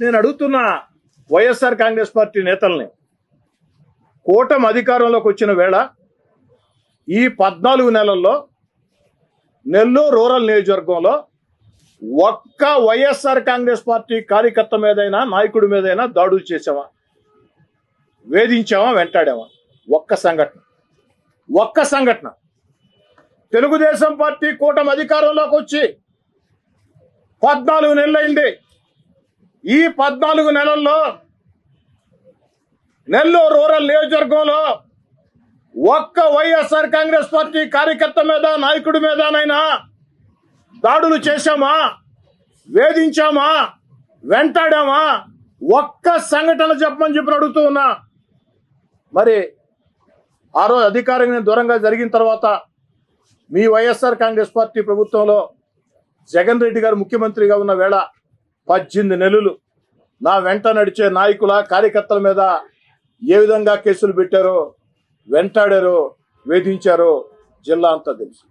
నేను అడుగుతున్న వైఎస్ఆర్ కాంగ్రెస్ పార్టీ నేతల్ని కూటమి అధికారంలోకి వచ్చిన వేళ ఈ పద్నాలుగు నెలల్లో నెల్లూరు రూరల్ నియోజకవర్గంలో ఒక్క వైఎస్ఆర్ కాంగ్రెస్ పార్టీ కార్యకర్త మీదైనా నాయకుడి మీదైనా దాడులు చేసావా? వేధించావా? వెంటాడావా? ఒక్క సంఘటన. ఒక్క సంఘటన. తెలుగుదేశం పార్టీ కూటమి అధికారంలోకి వచ్చి పద్నాలుగు నెలలైంది. ఈ పద్నాలుగు నెలల్లో నెల్లూరు రూరల్ నియోజకవర్గంలో ఒక్క వైఎస్ఆర్ కాంగ్రెస్ పార్టీ కార్యకర్త మీద నాయకుడి మీదనైనా దాడులు చేశామా? వేధించామా? వెంటాడామా? ఒక్క సంఘటన చెప్పమని చెప్పి అడుగుతూ ఉన్నా. మరి ఆ రోజు అధికారంగా దూరంగా జరిగిన తర్వాత మీ వైఎస్ఆర్ కాంగ్రెస్ పార్టీ ప్రభుత్వంలో జగన్ రెడ్డి గారు ముఖ్యమంత్రిగా ఉన్న వేళ పద్దెనిమిది నెలలు నా వెంట నడిచే నాయకుల కార్యకర్తల మీద ఏ విధంగా కేసులు పెట్టారో వెంటాడారో వేధించారో జిల్లా అంతా తెలుసు.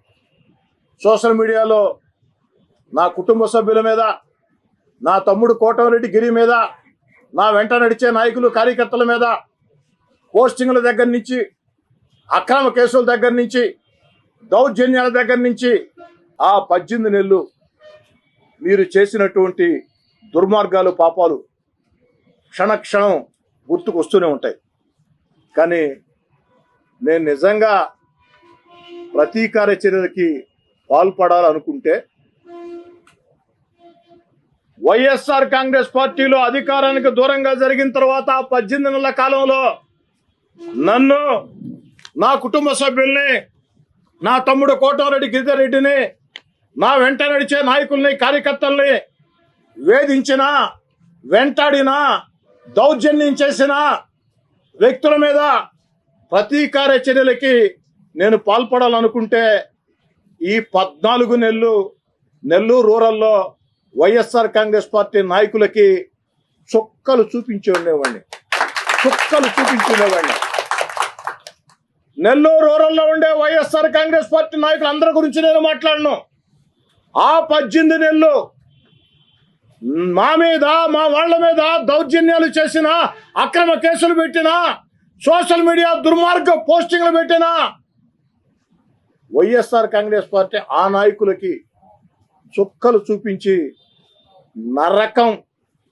సోషల్ మీడియాలో నా కుటుంబ సభ్యుల మీద నా తమ్ముడు కోటమిరెడ్డి గిరి మీద నా వెంట నడిచే నాయకులు కార్యకర్తల మీద పోస్టింగ్ల దగ్గర నుంచి అక్రమ కేసుల దగ్గర నుంచి దౌర్జన్యాల దగ్గర నుంచి ఆ పద్దెనిమిది నెలలు మీరు చేసినటువంటి దుర్మార్గాలు పాపాలు క్షణక్షణం గుర్తుకు వస్తూనే ఉంటాయి. కానీ నేను నిజంగా ప్రతీకార చర్యలకి పాల్పడాలనుకుంటే వైఎస్ఆర్ కాంగ్రెస్ పార్టీలో అధికారానికి దూరంగా జరిగిన తర్వాత పద్దెనిమిది నెలల కాలంలో నన్ను నా కుటుంబ సభ్యుల్ని నా తమ్ముడు కోటారెడ్డి గిరిధర్ రెడ్డిని నా వెంట నడిచే నాయకుల్ని కార్యకర్తల్ని వేధించిన వెంటాడిన దౌర్జన్యం చేసిన వ్యక్తుల మీద ప్రతీకార చర్యలకి నేను పాల్పడాలనుకుంటే ఈ పద్నాలుగు నెలలు నెల్లూరు రూరల్లో వైఎస్ఆర్ కాంగ్రెస్ పార్టీ నాయకులకి చుక్కలు చూపించి ఉండేవాడిని. చుక్కలు చూపించి ఉండేవాడిని. నెల్లూరు రూరల్లో ఉండే వైఎస్ఆర్ కాంగ్రెస్ పార్టీ నాయకులు అందరి గురించి నేను మాట్లాడను. ఆ పద్దెనిమిది నెలలు మా మీద మా వాళ్ళ మీద దౌర్జన్యాలు చేసిన అక్రమ కేసులు పెట్టిన సోషల్ మీడియా దుర్మార్గ పోస్టింగ్లు పెట్టిన వైఎస్ఆర్ కాంగ్రెస్ పార్టీ ఆ నాయకులకి చుక్కలు చూపించి నరకం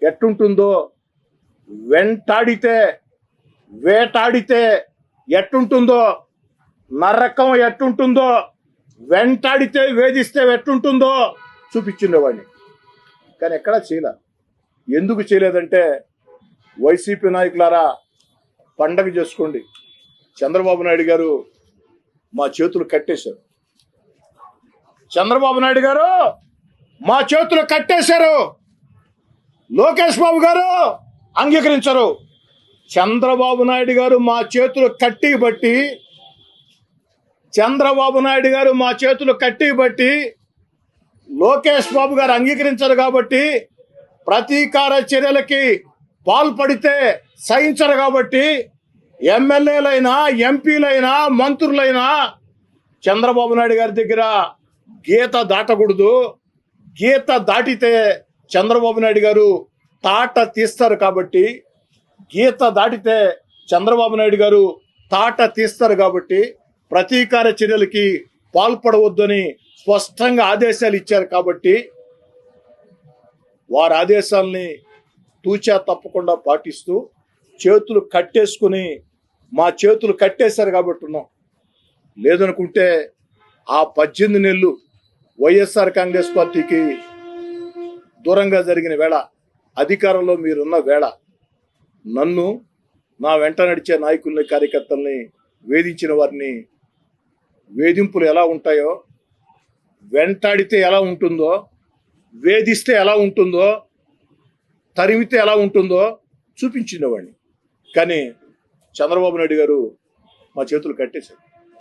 ఎట్టుంటుందో వెంటాడితే వేటాడితే ఎట్టుంటుందో నరకం ఎట్టుంటుందో వెంటాడితే వేధిస్తే ఎట్టుంటుందో చూపించిండేవాడిని. కానీ ఎక్కడా చేయలే. ఎందుకు చేయలేదంటే వైసీపీ నాయకులారా పండగ చేసుకోండి. చంద్రబాబు నాయుడు గారు మా చేతులు కట్టేశారు. చంద్రబాబు నాయుడు గారు మా చేతులు కట్టేశారు. లోకేష్ బాబు గారు అంగీకరించరు. చంద్రబాబు నాయుడు గారు మా చేతులు కట్టి బట్టి చంద్రబాబు నాయుడు గారు మా చేతులు కట్టి బట్టి లోకేష్ బాబు గారు అంగీకరించరు కాబట్టి ప్రతీకార చర్యలకి పాల్పడితే సహించరు కాబట్టి ఎమ్మెల్యేలైనా ఎంపీలైనా మంత్రులైనా చంద్రబాబు నాయుడు గారి దగ్గర గీత దాటకూడదు. గీత దాటితే చంద్రబాబు నాయుడు గారు తాట తీస్తారు కాబట్టి గీత దాటితే చంద్రబాబు నాయుడు గారు తాట తీస్తారు కాబట్టి ప్రతీకార చర్యలకి పాల్పడవద్దని స్పష్టంగా ఆదేశాలు ఇచ్చారు కాబట్టి వారి ఆదేశాలని తూచా తప్పకుండా పాటిస్తూ చేతులు కట్టేసుకుని మా చేతులు కట్టేశారు కాబట్టి ఉన్నాం. లేదనుకుంటే ఆ పద్దెనిమిది నెలలు వైఎస్ఆర్ కాంగ్రెస్ పార్టీకి దూరంగా జరిగిన వేళ అధికారంలో మీరున్న వేళ నన్ను నా వెంట నడిచే నాయకుల్ని కార్యకర్తల్ని వేధించిన వారిని వేధింపులు ఎలా ఉంటాయో వెంటాడితే ఎలా ఉంటుందో వేధిస్తే ఎలా ఉంటుందో తరిమితే ఎలా ఉంటుందో చూపించినవాడిని కానీ చంద్రబాబు నాయుడు గారు మా చేతులు కట్టేశారు.